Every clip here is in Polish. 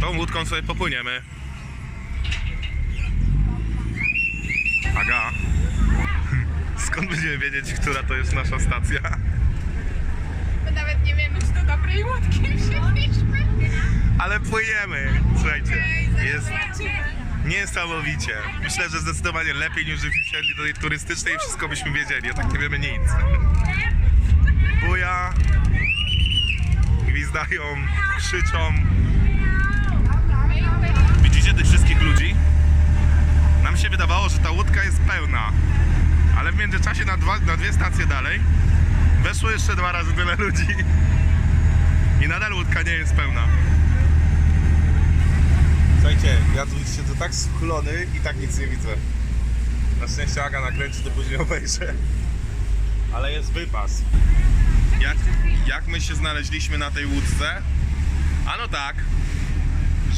tą łódką sobie popłyniemy. Aga, skąd będziemy wiedzieć, która to jest nasza stacja? My nawet nie wiemy, czy do dobrej łódki wsiedliśmy. Ale płyniemy, słuchajcie. Jest niesamowicie. Myślę, że zdecydowanie lepiej niż żebyśmy wsiedli do tej turystycznej i wszystko byśmy wiedzieli, a tak nie wiemy nic. Buja, gwizdają, krzyczą. Widzicie tych wszystkich ludzi? Nam się wydawało, że ta łódka jest pełna, ale w międzyczasie na, dwa, na dwie stacje dalej weszło jeszcze dwa razy tyle ludzi i nadal łódka nie jest pełna. Słuchajcie, ja tu siedzę tak schulony i tak nic nie widzę. Na szczęście Aga nakręci, to później obejrzę. Ale jest wypas. Jak, jak my się znaleźliśmy na tej łódce? Ano tak,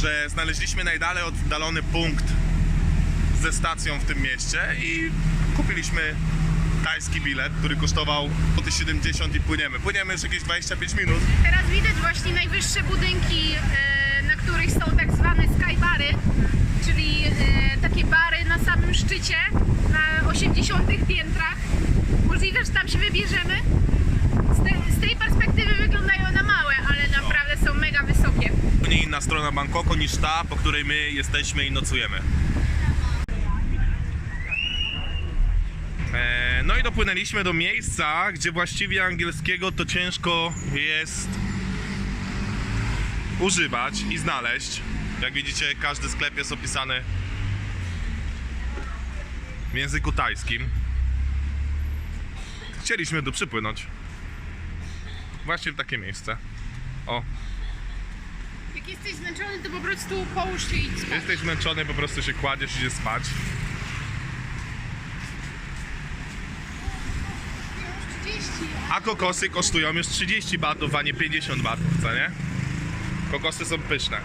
że znaleźliśmy najdalej oddalony punkt ze stacją w tym mieście i kupiliśmy tajski bilet, który kosztował po 70 i płyniemy. Płyniemy już jakieś 25 minut. Teraz widać właśnie najwyższe budynki, e, na których są tak zwane skybary, czyli e, takie bary na samym szczycie, na 80 piętrach. Możliwe, że tam się wybierzemy. Z, te, z tej perspektywy wyglądają na małe, ale naprawdę są mega wysokie. Zupełnie inna strona Bangkoku niż ta, po której my jesteśmy i nocujemy. E, No i dopłynęliśmy do miejsca, gdzie właściwie angielskiego to ciężko jest używać i znaleźć. Jak widzicie, każdy sklep jest opisany w języku tajskim. Chcieliśmy tu przypłynąć. Właśnie w takie miejsce. O, jesteś zmęczony, to po prostu połóż się i spać. Jesteś zmęczony, po prostu się kładziesz, idziesz spać. 30, A kokosy kosztują już 30 batów, a nie 50 batów, co nie? Kokosy są pyszne.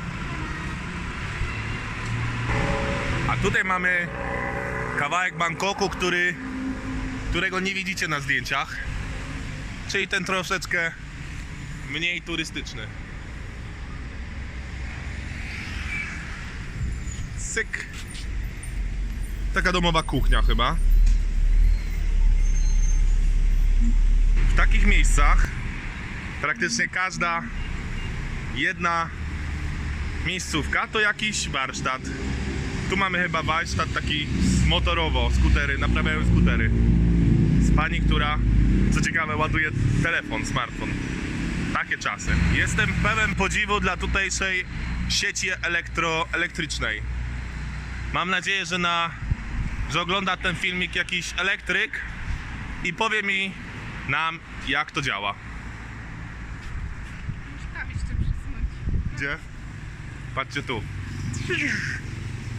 A tutaj mamy kawałek Bangkoku, który, którego nie widzicie na zdjęciach. Czyli ten troszeczkę mniej turystyczny. Syk. Taka domowa kuchnia chyba. w takich miejscach praktycznie każda jedna miejscówka to jakiś warsztat. Tu mamy chyba warsztat taki motorowo, skutery, naprawiają skutery. Z pani, która co ciekawe ładuje telefon, smartfon. Takie czasy. Jestem pełen podziwu dla tutejszej sieci elektro, elektrycznej. Mam nadzieję, że na że ogląda ten filmik jakiś elektryk i powie mi nam, jak to działa. Muszę jeszcze przesunąć. Gdzie? Patrzcie tu.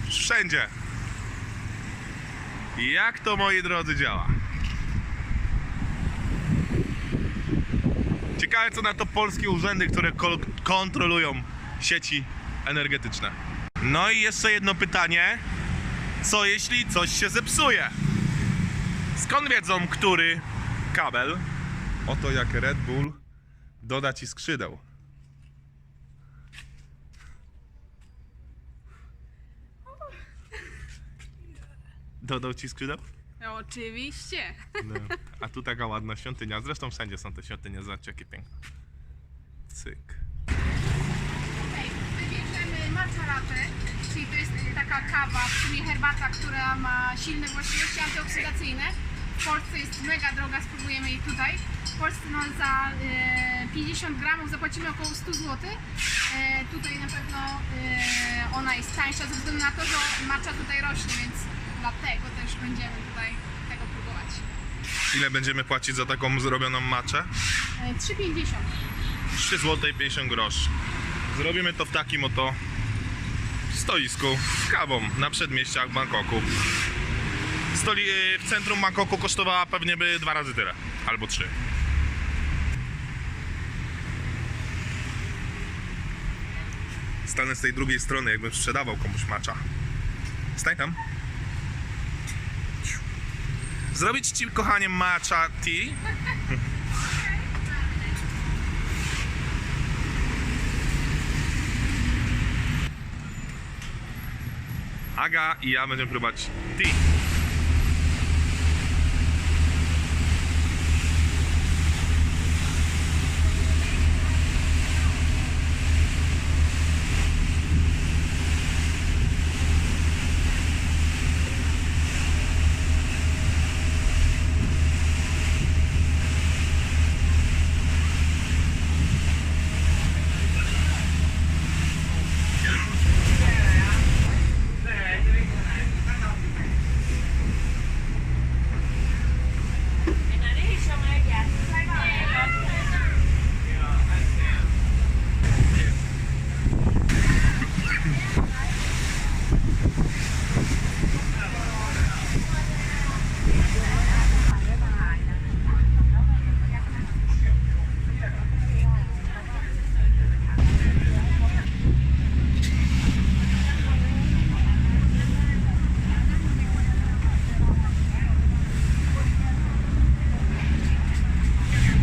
Wszędzie. Jak to, moi drodzy, działa? Ciekawe, co na to polskie urzędy, które kontrolują sieci energetyczne. No i jeszcze jedno pytanie. Co jeśli coś się zepsuje? Skąd wiedzą, który kabel, oto jak Red Bull, doda ci skrzydeł? Dodał ci skrzydeł? No, oczywiście. No. A tu taka ładna świątynia. Zresztą wszędzie są te świątynie, zobaczcie jakie piękne. Cyk. Okej, wybierzemy matcha latte, czyli to jest taka kawa, w sumie herbata, która ma silne właściwości antyoksydacyjne. W Polsce jest mega droga, spróbujemy jej tutaj. W Polsce no, za e, 50 gramów zapłacimy około 100 zł. E, tutaj na pewno e, ona jest tańsza ze względu na to, że matcha tutaj rośnie, więc dlatego też będziemy tutaj tego próbować. Ile będziemy płacić za taką zrobioną maczę? E, 3,50. 3 zł 50 groszy. Zrobimy to w takim oto stoisku z kawą na przedmieściach Bangkoku. Stoli w centrum Bangkoku kosztowała pewnie by dwa razy tyle, albo trzy. Stanę z tej drugiej strony, jakbym sprzedawał komuś macza. Stań tam. Zrobić ci, kochanie, matcha tea? Aga i ja będziemy próbować tea.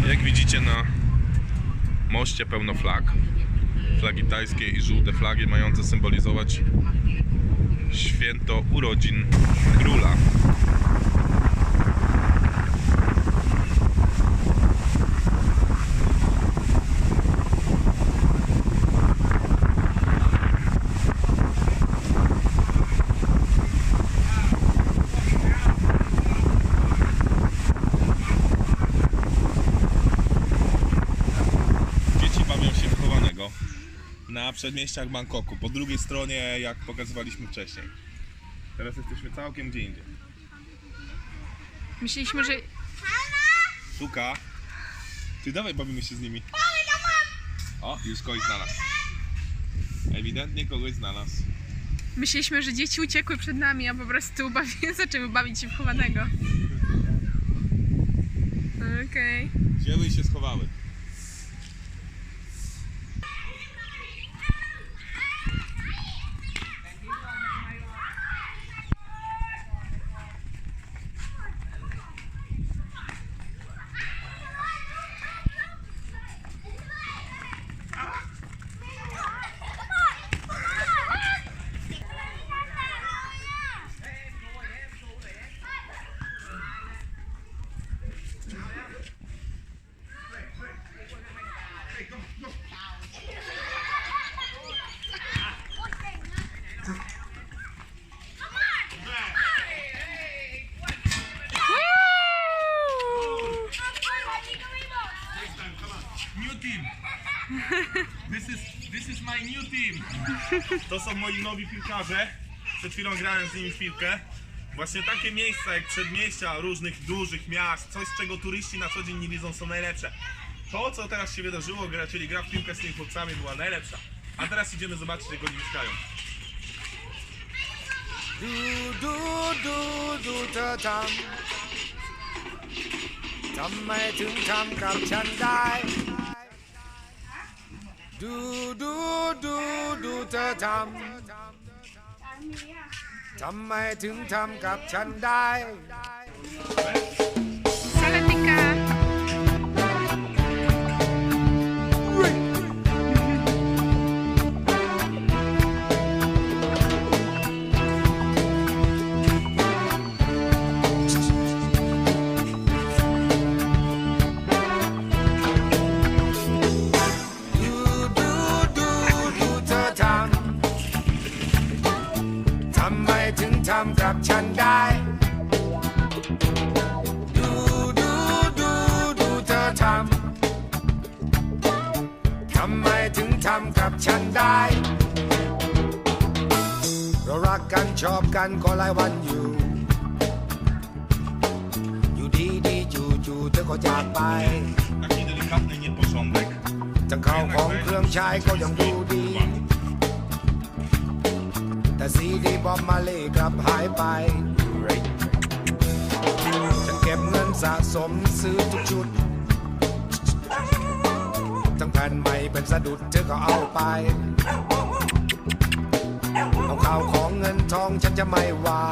Jak widzicie na moście pełno flag. Flagi tajskie i żółte flagi mające symbolizować święto urodzin króla. Dzieci bawią się w chowanego na przedmieściach Bangkoku, po drugiej stronie jak pokazywaliśmy wcześniej. Teraz jesteśmy całkiem gdzie indziej. Myśleliśmy, że Szuka. Ty dawaj bawimy się z nimi. O, już kogoś znalazł. Ewidentnie kogoś znalazł. Myśleliśmy, że dzieci uciekły przed nami, a po prostu bawi... zaczęły bawić się w chowanego. Okej. Wzięły i się schowały. New team. This is, this is my new team. To są moi nowi piłkarze. Przed chwilą grałem z nimi w piłkę. Właśnie takie miejsca jak przedmieścia różnych dużych miast, coś z czego turyści na co dzień nie widzą są najlepsze. To co teraz się wydarzyło, gra, czyli gra w piłkę z tymi chłopcami była najlepsza. A teraz idziemy zobaczyć jak oni mieszkają. Du, du, du, du, ta, tam. Tam, me, tu, tam, kam, chan. ด้ดูดูดูดูเธอทำทำไมถึงทำกับฉันได้ำทำไมถึงทำกับฉันได้ เรารักกันชอบกันก็หลายวันอยู่ อยู่ดีดีจู่จู่เธอก็จากไป Taki delikatny nieporządek. ทั้งข้าวของเครื่องใช้ก็ยังดูดี แต่ซีดีบอมมาเล่กลับหายไป ฉันเก็บเงินสะสมซื้อทุกชุด นสะดุดเธอก็เอาไป เอาข้าวของเงินทองฉันจะไม่ว่า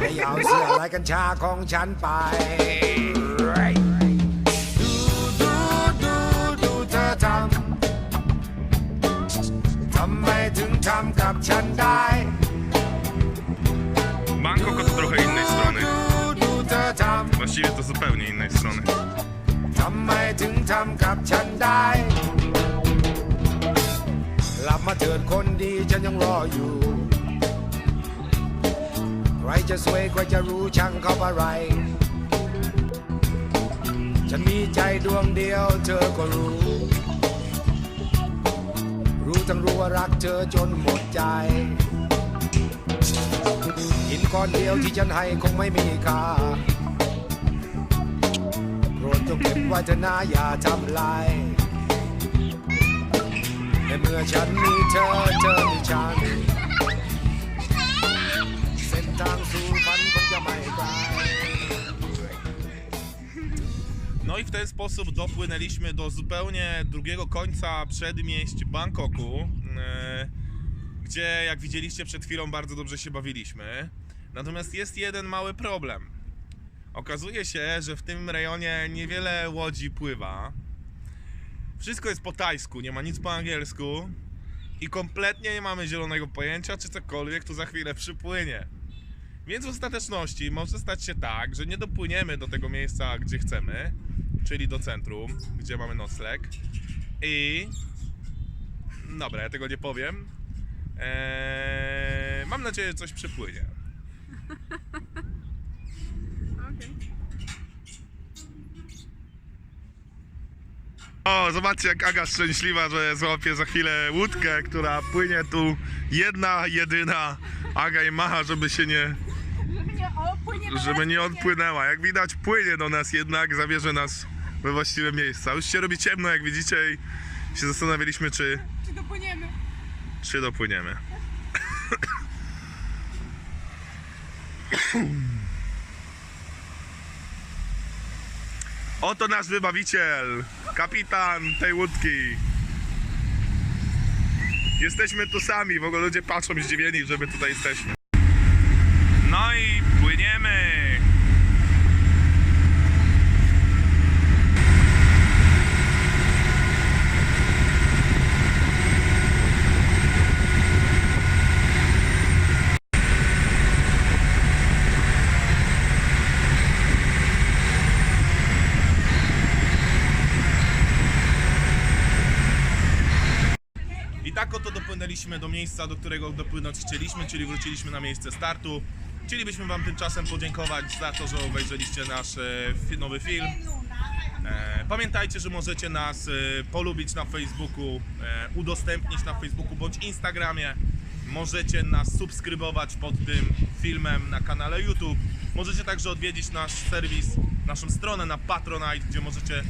ไม่เอาเสื้อลายกัญชาของฉันไป ดูดูดูดูเธอทำ ทำไมถึงททำกับฉันได้ Bangkok od trochę innej strony. ดูดูเธอท Właściwie to zupełnie innej strony. ำทำไมถึงทำกับฉันได้กลับมาเถิดคนดีฉันยังรออยู่ ใครจะสวยใครจะรู้ช่างเขาอะไร ฉันมีใจดวงเดียวเธอก็รู้ รู้ทั้งรู้ว่ารักเธอจนหมดใจหินก้อนเดียวที่ฉันให้คงไม่มีค่า รดจงเก็บไว้เถอะนะอย่าทำลาย ในเมื่อฉันมีเธอเธอมีฉัน เส้นทางสู่ฝันคงจะไม่ไกล No i w ten sposób dopłynęliśmy do zupełnie drugiego końca przedmieść Bangkoku, e, gdzie jak widzieliście przed chwilą bardzo dobrze się bawiliśmy. Natomiast jest jeden mały problem. Okazuje się, że w tym rejonie niewiele łodzi pływa. Wszystko jest po tajsku, nie ma nic po angielsku i kompletnie nie mamy zielonego pojęcia, czy cokolwiek tu za chwilę przypłynie. Więc w ostateczności może stać się tak, że nie dopłyniemy do tego miejsca, gdzie chcemy, czyli do centrum, gdzie mamy nocleg. I. Dobra, ja tego nie powiem. Eee, mam nadzieję, że coś przypłynie. O, zobaczcie jak Aga szczęśliwa, że złapie za chwilę łódkę, która płynie tu jedna, jedyna. Aga i macha, żeby się nie, Żeby nie odpłynęła. Jak widać, płynie do nas jednak, zabierze nas we właściwe miejsca. Już się robi ciemno, jak widzicie, i się zastanawialiśmy, czy, Czy dopłyniemy? czy dopłyniemy. Oto nasz wybawiciel, kapitan tej łódki. Jesteśmy tu sami, w ogóle ludzie patrzą zdziwieni, że my tutaj jesteśmy. No i płyniemy. I tak oto dopłynęliśmy do miejsca, do którego dopłynąć chcieliśmy, czyli wróciliśmy na miejsce startu. Chcielibyśmy Wam tymczasem podziękować za to, że obejrzeliście nasz e, nowy film. E, pamiętajcie, że możecie nas e, polubić na Facebooku, udostępnić na Facebooku bądź Instagramie. Możecie nas subskrybować pod tym filmem na kanale YouTube. Możecie także odwiedzić nasz serwis, naszą stronę na Patronite, gdzie możecie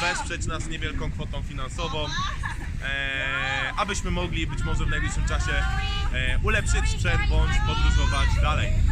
wesprzeć nas niewielką kwotą finansową, e, abyśmy mogli być może w najbliższym czasie e, ulepszyć sprzęt bądź podróżować dalej.